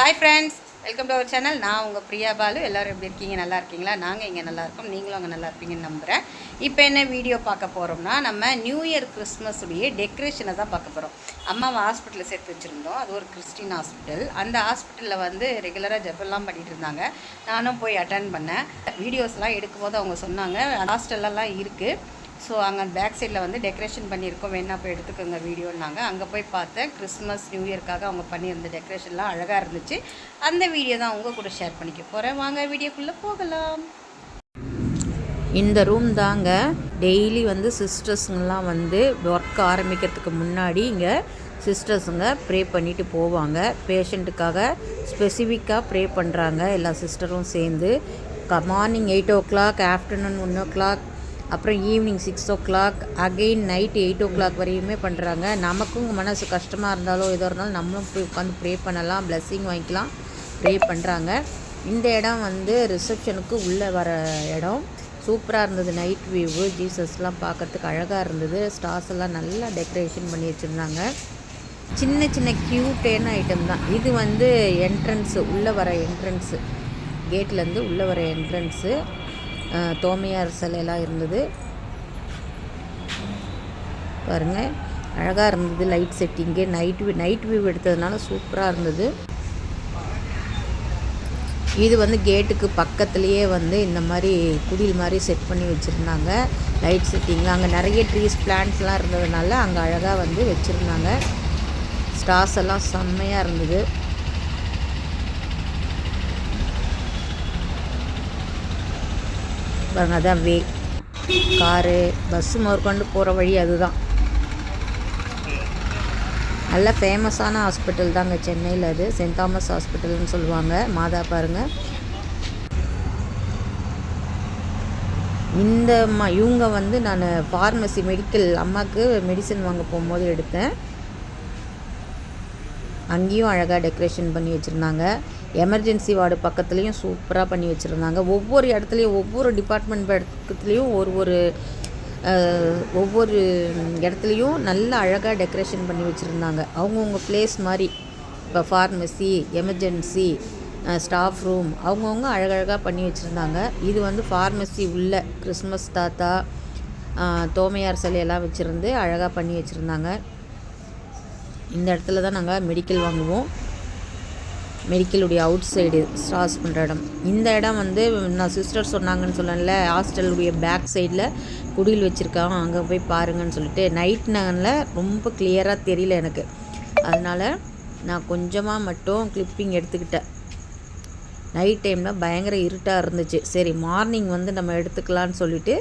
Hi friends welcome to our channel நான் உங்கள் பிரியா பாலு. எல்லோரும் எப்படி இருக்கீங்க? நல்லா இருக்கீங்களா? நாங்கள் இங்கே நல்லா இருக்கோம். நீங்களும் அங்கே நல்லா இருப்பீங்கன்னு நம்புகிறேன் இப்போ என்ன வீடியோ பார்க்க போகிறோம்னா நம்ம நியூ இயர் கிறிஸ்மஸுடைய டெக்கரேஷனை தான் பார்க்க போகிறோம் அம்மாவை ஹாஸ்பிட்டலில் சேர்த்து வச்சுருந்தோம். அது ஒரு கிறிஸ்டின் ஹாஸ்பிட்டல் அந்த ஹாஸ்பிட்டலில் வந்து ரெகுலராக ஜெபெல்லாம் பண்ணிட்டு இருந்தாங்க. நானும் போய் அட்டன் பண்ணேன். வீடியோஸ்லாம் எடுக்கும்போது அவங்க சொன்னாங்க. ஹாஸ்டல்லலாம் இருக்குது ஸோ அங்கே பேக் சைடில் வந்து டெக்கரேஷன் பண்ணியிருக்கோம். வேணா போய் எடுத்துக்கோங்க வீடியோன்னாங்க. அங்கே போய் பார்த்தேன். கிறிஸ்மஸ் நியூ இயர்க்காக அவங்க பண்ணியிருந்த டெக்கரேஷன்லாம் அழகாக இருந்துச்சு. அந்த வீடியோ தான் உங்கள் கூட ஷேர் பண்ணிக்க போகிறேன் வாங்க வீடியோக்குள்ளே போகலாம். இந்த ரூம் தாங்க. டெய்லி வந்து சிஸ்டர்ஸுங்கெல்லாம் வந்து ஒர்க் ஆரம்பிக்கிறதுக்கு முன்னாடி இங்கே சிஸ்டர்ஸுங்க ப்ரே பண்ணிட்டு போவாங்க. பேஷண்ட்டுக்காக ஸ்பெசிஃபிக்காக ப்ரே பண்ணுறாங்க எல்லா சிஸ்டரும் சேர்ந்து. Morning eight o'clock afternoon one o'clock அப்புறம் evening six o'clock again night eight o'clock வரையுமே பண்ணுறாங்க நமக்கும் மனசு கஷ்டமாக இருந்தாலோ எதோ இருந்தாலும் நம்மளும் போய் உட்காந்து ப்ரே பண்ணலாம் பிளெஸ்ஸிங் வாங்கிக்கலாம் ப்ரே பண்ணுறாங்க இந்த இடம் வந்து ரிசப்ஷனுக்கு உள்ளே வர இடம். சூப்பராக இருந்தது நைட் வியூவு ஜீசஸ்லாம் பார்க்கறதுக்கு அழகாக இருந்தது. ஸ்டார்ஸ் எல்லாம் நல்லா டெக்கரேஷன் பண்ணி வச்சுருந்தாங்க. சின்ன சின்ன க்யூட்டேன ஐட்டம் தான். இது வந்து என்ட்ரன்ஸு உள்ளே வர என்ட்ரன்ஸு கேட்லேருந்து உள்ளே வர என்ட்ரன்ஸு தோமையார் சிலையெல்லாம் இருந்தது. பாருங்கள் அழகாக இருந்தது light setting night view night view எடுத்ததுனால சூப்பராக இருந்தது. இது வந்து கேட்டுக்கு பக்கத்துலேயே வந்து இந்த மாதிரி குடில் மாதிரி செட் பண்ணி வச்சுருந்தாங்க. லைட் செட்டிங்கில் அங்கே நிறைய ட்ரீஸ் பிளான்ட்ஸ்லாம் இருந்ததுனால அங்கே அழகாக வந்து வச்சுருந்தாங்க. ஸ்டார்ஸ் எல்லாம் செம்மையாக இருந்தது. பாருங்க அதான் வே காரு பஸ்ஸு முதற்கொண்டு போகிற வழி அதுதான். நல்ல ஃபேமஸான ஹாஸ்பிட்டல் தாங்க சென்னையில் அது. சென்ட் தாமஸ் ஹாஸ்பிட்டல்னு சொல்லுவாங்க. மாதா பாருங்க. இந்த ம இவங்க வந்து நான் ஃபார்மசி மெடிக்கல் அம்மாவுக்கு மெடிசன் வாங்க போகும்போது எடுத்தேன். அங்கேயும் அழகாக டெக்கரேஷன் பண்ணி வச்சுருந்தாங்க. எமர்ஜென்சி வார்டு பக்கத்துலேயும் சூப்பராக பண்ணி வச்சுருந்தாங்க. ஒவ்வொரு இடத்துலையும் ஒவ்வொரு டிபார்ட்மெண்ட் பக்கத்துலேயும் ஒரு ஒரு ஒவ்வொரு இடத்துலையும் நல்ல அழகாக டெக்கரேஷன் பண்ணி வச்சுருந்தாங்க. அவங்கவுங்க பிளேஸ் மாதிரி இப்போ ஃபார்மசி எமர்ஜென்சி ஸ்டாஃப் ரூம் அவங்கவுங்க அழகழகாக பண்ணி வச்சுருந்தாங்க. இது வந்து ஃபார்மசி உள்ள கிறிஸ்மஸ் தாத்தா தோமையார் சிலையெல்லாம் வச்சுருந்து அழகாக பண்ணி வச்சுருந்தாங்க. இந்த இடத்துல தான் நாங்கள் மெடிக்கல் வாங்குவோம். மெடிக்கலுடைய அவுட் சைடு ஸ்டார்ஸ் பண்ணுற இடம். இந்த இடம் வந்து நான் சிஸ்டர் சொன்னாங்கன்னு சொன்னேன்ல ஹாஸ்டலுடைய பேக் சைடில் குடில் வச்சுருக்காங்க. அங்கே போய் பாருங்கன்னு சொல்லிட்டு நைட் நகனில் ரொம்ப கிளியராக தெரியல எனக்கு. அதனால் நான் கொஞ்சமாக மட்டும் கிளிப்பிங் எடுத்துக்கிட்டேன். நைட் டைமில் பயங்கர இருட்டாக இருந்துச்சு. சரி மார்னிங் வந்து நம்ம எடுத்துக்கலான்னு சொல்லிட்டு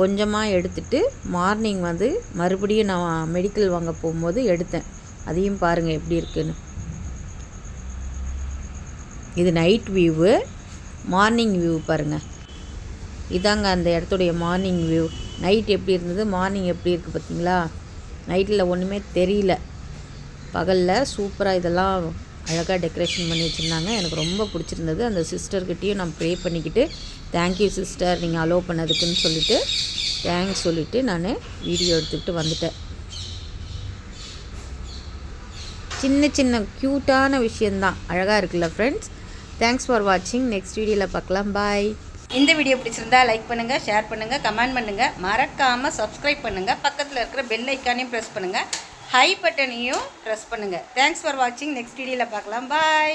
கொஞ்சமாக எடுத்துட்டு மார்னிங் வந்து மறுபடியும் நான் மெடிக்கல் வாங்க போகும்போது எடுத்தேன். அதையும் பாருங்கள் எப்படி இருக்குன்னு. இது நைட் வியூவு மார்னிங் வியூ பாருங்கள் இதாங்க அந்த இடத்துடைய மார்னிங் வியூ நைட் எப்படி இருந்தது? மார்னிங் எப்படி இருக்குது பார்த்தீங்களா? நைட்டில் ஒன்றுமே தெரியல. பகலில் சூப்பராக இதெல்லாம் அழகாக டெக்கரேஷன் பண்ணி வச்சுருந்தாங்க. எனக்கு ரொம்ப பிடிச்சிருந்தது. அந்த சிஸ்டர்கிட்டேயும் நான் ப்ரே பண்ணிக்கிட்டு தேங்க்யூ சிஸ்டர் நீங்கள் அலோவ் பண்ணதுக்குன்னு சொல்லிட்டு தேங்க்ஸ் சொல்லிவிட்டு நான் வீடியோ எடுத்துக்கிட்டு வந்துட்டேன். சின்ன சின்ன க்யூட்டான விஷயந்தான் அழகாக இருக்குல்ல ஃப்ரெண்ட்ஸ் தேங்க்ஸ் ஃபார் வாட்சிங் நெக்ஸ்ட் வீடியோவில் பார்க்கலாம். பாய் இந்த வீடியோ பிடிச்சிருந்தா லைக் பண்ணுங்கள் ஷேர் பண்ணுங்கள் கமெண்ட் பண்ணுங்கள் மறக்காமல் சப்ஸ்கிரைப் பண்ணுங்கள் பக்கத்தில் இருக்கிற பெல் ஐக்கானையும் ப்ரெஸ் பண்ணுங்கள் ஹை பட்டனையும் ப்ரெஸ் பண்ணுங்கள் தேங்க்ஸ் ஃபார் வாட்சிங் நெக்ஸ்ட் வீடியோவில் பார்க்கலாம். பாய்